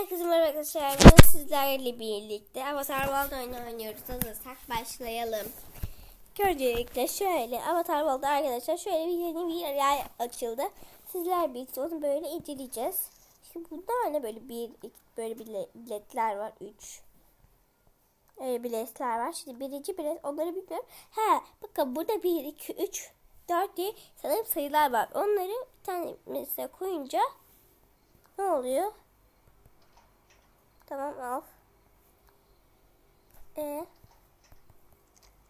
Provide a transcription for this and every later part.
Herkese merhaba arkadaşlar. Bugün sizlerle birlikte Avatar World oyunu oynuyoruz. Hazırsak başlayalım. Öncelikle şöyle Avatar World'da arkadaşlar şöyle bir yeni bir yer açıldı. Sizler birlikte onu böyle inceleyeceğiz. Şimdi bunlar ne böyle bir böyle bile- biletler var. Üç. Öyle biletler var. Şimdi birinci bilet onları bilmiyorum. He bakın burada bir iki üç dört diye sanırım sayılar var. Onları bir tane mesela koyunca ne oluyor? Tamam al. E.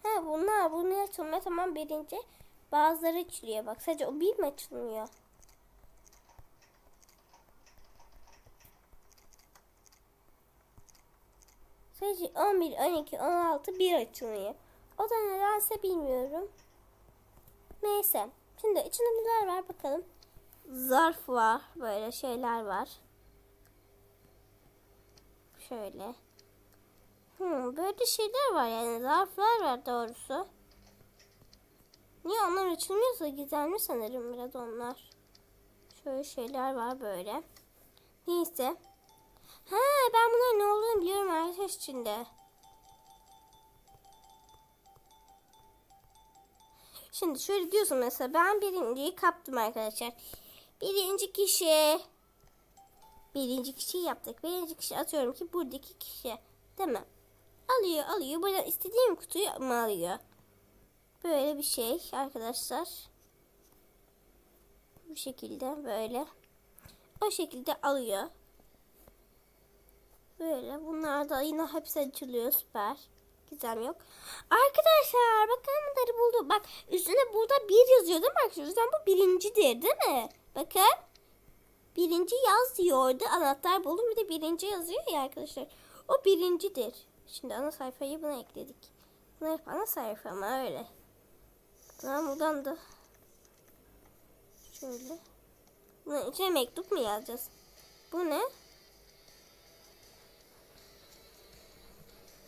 He bunlar bunu açılmıyor tamam birinci. Bazıları açılıyor bak sadece o bir mi açılmıyor? Sadece 11, 12, 16 bir açılıyor. O da nedense bilmiyorum. Neyse. Şimdi içinde neler var bakalım. Zarf var. Böyle şeyler var. Şöyle. Hmm, böyle şeyler var yani zarflar var doğrusu. Niye onlar açılmıyorsa gizemli sanırım biraz onlar. Şöyle şeyler var böyle. Neyse. Ha ben bunların ne olduğunu biliyorum arkadaşlar içinde. Şimdi şöyle diyorsun mesela ben birinciyi kaptım arkadaşlar. Birinci kişi birinci kişiyi yaptık. Birinci kişi atıyorum ki buradaki kişi. Değil mi? Alıyor alıyor. Buradan istediğim kutuyu mu alıyor? Böyle bir şey arkadaşlar. Bu şekilde böyle. O şekilde alıyor. Böyle. Bunlar da yine hepsi açılıyor. Süper. Gizem yok. Arkadaşlar bakın bunları buldum. Bak üstüne burada bir yazıyor değil mi arkadaşlar? O yüzden bu birincidir değil mi? Bakın. Birinci yaz diyordu. Anahtar buldum bir de birinci yazıyor ya arkadaşlar. O birincidir. Şimdi ana sayfayı buna ekledik. Buna hep ana sayfa ama öyle. Tamam buradan da şöyle. Bunun içine mektup mu yazacağız? Bu ne?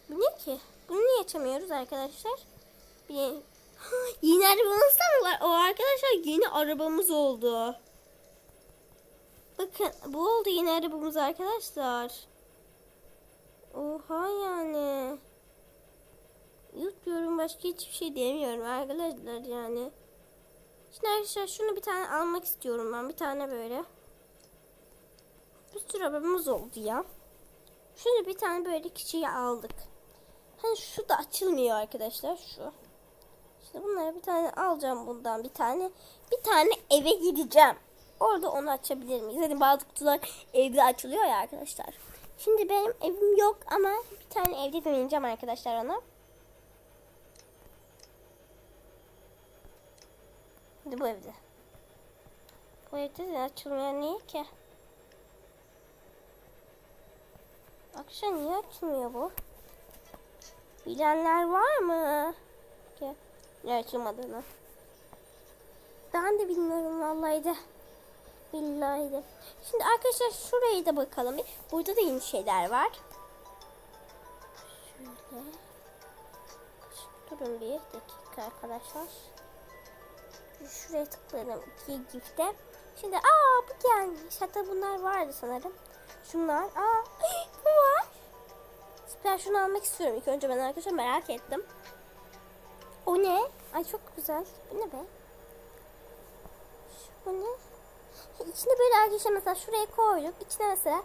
Bu ne ki? Bunu niye açamıyoruz arkadaşlar? Bir... yeni arabamız da mı var? O arkadaşlar yeni arabamız oldu. Bakın bu oldu yeni arabamız arkadaşlar. Oha yani. Yutmuyorum başka hiçbir şey demiyorum arkadaşlar yani. Şimdi arkadaşlar şunu bir tane almak istiyorum ben. Bir tane böyle. Bir sürü arabamız oldu ya. Şöyle bir tane böyle kişiyi aldık. Hani şu da açılmıyor arkadaşlar şu. İşte bunları bir tane alacağım bundan bir tane. Bir tane eve gideceğim. Orada onu açabilir miyiz? Hani bazı kutular evde açılıyor ya arkadaşlar. Şimdi benim evim yok ama bir tane evde deneyeceğim arkadaşlar ona. Şimdi bu evde. Bu evde de açılmıyor niye ki? Akşam niye açılmıyor bu? Bilenler var mı? Ki ne açılmadığını. Ben de bilmiyorum vallahi de. Billahi. Şimdi arkadaşlar şuraya da bakalım. Burada da yeni şeyler var. Şöyle. Durun bir dakika arkadaşlar. Şuraya tıklayalım. İki gifte. Şimdi aa bu gelmiş. Hatta bunlar vardı sanırım. Şunlar. Aa bu var. Ben şunu almak istiyorum. İlk önce ben arkadaşlar merak ettim. O ne? Ay çok güzel. Bu ne be? Şu, bu ne? İçine böyle arkadaşlar mesela şuraya koyduk. İçine mesela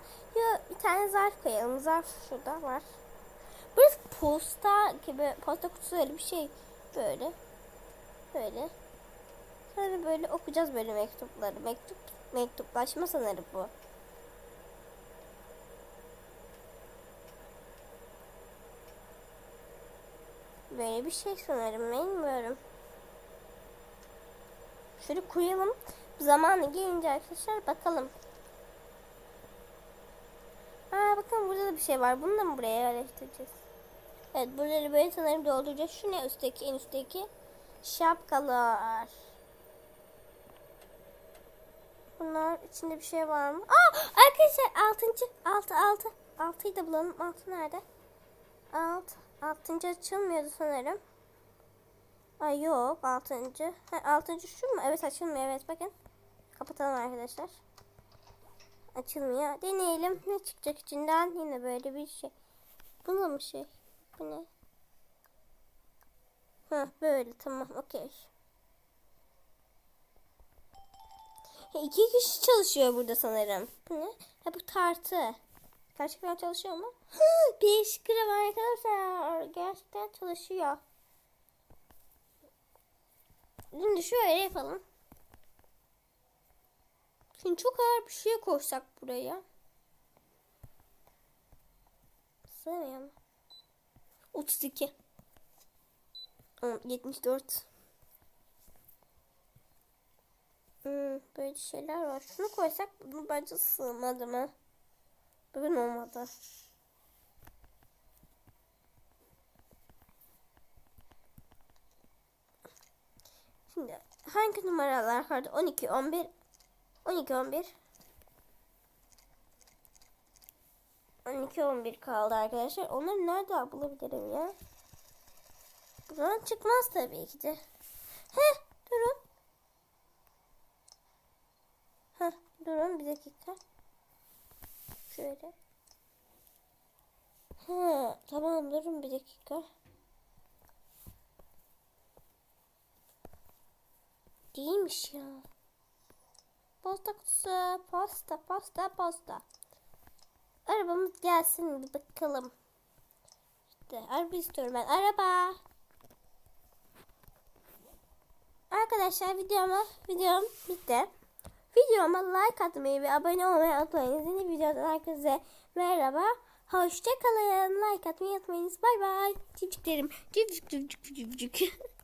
bir tane zarf koyalım. Zarf şurada var. Burası posta gibi posta kutusu öyle bir şey. Böyle. Böyle. Sonra böyle okuyacağız böyle mektupları. Mektup mektuplaşma sanırım bu. Böyle bir şey sanırım bilmiyorum. Şöyle koyalım. Zamanı gelince arkadaşlar bakalım. Aa bakın burada da bir şey var. Bunu da mı buraya yerleştireceğiz? Evet buraları böyle sanırım dolduracağız. Şu ne üstteki en üstteki? Şapkalar. Bunlar içinde bir şey var mı? Aa arkadaşlar altıncı. Altı altı. Altıyı da bulalım. Altı nerede? Alt. Altıncı açılmıyordu sanırım. Ay yok altıncı. Ha, altıncı şu mu? Evet açılmıyor evet bakın. Kapatalım arkadaşlar. Açılmıyor. Deneyelim. Ne çıkacak içinden? Yine böyle bir şey. Bu da mı şey? Bu ne? Ha böyle tamam okey. İki kişi çalışıyor burada sanırım. Bu ne? Ha bu tartı. Gerçekten çalışıyor mu? 5 gram arkadaşlar. Gerçekten çalışıyor. Şimdi şöyle yapalım. Şimdi çok ağır bir şey koysak buraya. Sığmıyor mu? 32. Aa, 74. Hmm, böyle şeyler var. Şunu koysak bunu bence sığmadı mı? Bugün olmadı. Şimdi hangi numaralar vardı? 12, 11, 12, 11. 12, 11 kaldı arkadaşlar. Onları nerede bulabilirim ya? Buradan çıkmaz tabii ki de. Heh, durun. Heh, durun bir dakika. Şöyle. Ha, tamam durun bir dakika. Değilmiş ya. Posta kutusu. Posta, posta, posta. Arabamız gelsin bir bakalım. İşte araba istiyorum ben. Araba. Arkadaşlar videoma videom bitti. Videoma like atmayı ve abone olmayı unutmayın. Yeni videodan herkese merhaba. Hoşçakalın. Like atmayı unutmayınız. Bay bay. Cipciklerim. Cipcik cipcik cipcik.